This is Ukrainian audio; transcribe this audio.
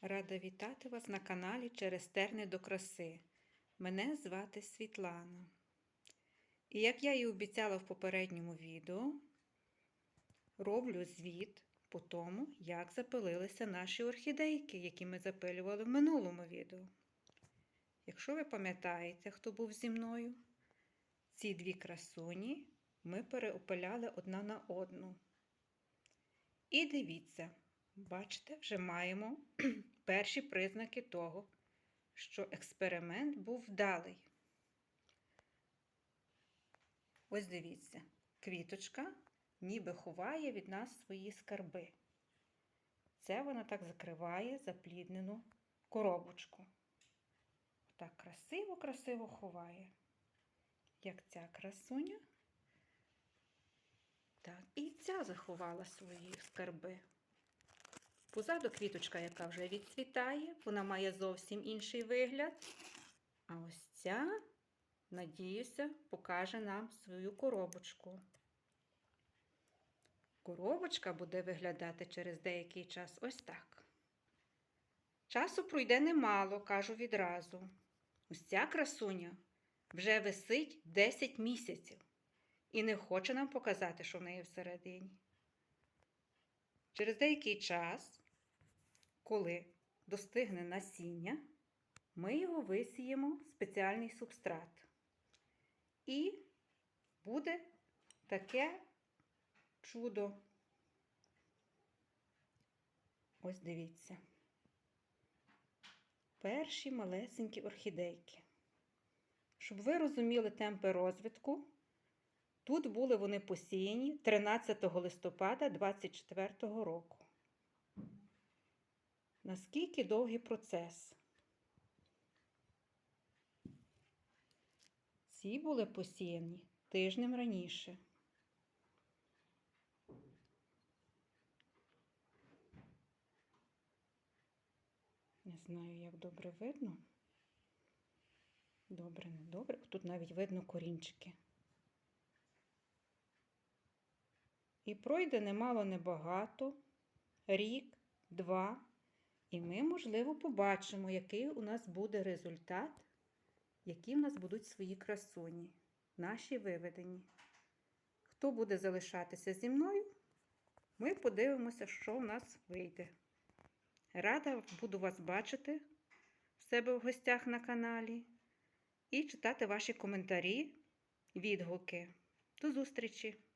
Рада вітати вас на каналі Через терни до краси. Мене звати Світлана. І як я і обіцяла в попередньому відео, роблю звіт по тому, як запилилися наші орхідейки, які ми запилювали в минулому відео. Якщо ви пам'ятаєте, хто був зі мною, ці дві красуні ми переопиляли одна на одну. І дивіться, бачите, вже маємо перші признаки того, що експеримент був вдалий. Ось дивіться, квіточка ніби ховає від нас свої скарби. Це вона так закриває запліднену коробочку. Так красиво-красиво ховає. Як ця красуня. Так, і ця заховала свої скарби. Позаду квіточка, яка вже відцвітає, вона має зовсім інший вигляд. А ось ця, надіюся, покаже нам свою коробочку. Коробочка буде виглядати через деякий час ось так. Часу пройде немало, кажу відразу. Ось ця красуня вже висить 10 місяців і не хоче нам показати, що в неї всередині. Через деякий час, коли достигне насіння, ми його висіємо в спеціальний субстрат. І буде таке чудо. Ось дивіться. Перші малесенькі орхідейки. Щоб ви розуміли темпи розвитку, тут були вони посіяні 13 листопада 2024 року. Наскільки довгий процес? Ці були посіяні тижнем раніше. Не знаю, як добре видно. Добре, не добре. Тут навіть видно корінчики. І пройде немало небагато, рік, два, і ми, можливо, побачимо, який у нас буде результат, які в нас будуть свої красуні, наші виведені. Хто буде залишатися зі мною, ми подивимося, що в нас вийде. Рада буду вас бачити в себе в гостях на каналі і читати ваші коментарі, відгуки. До зустрічі!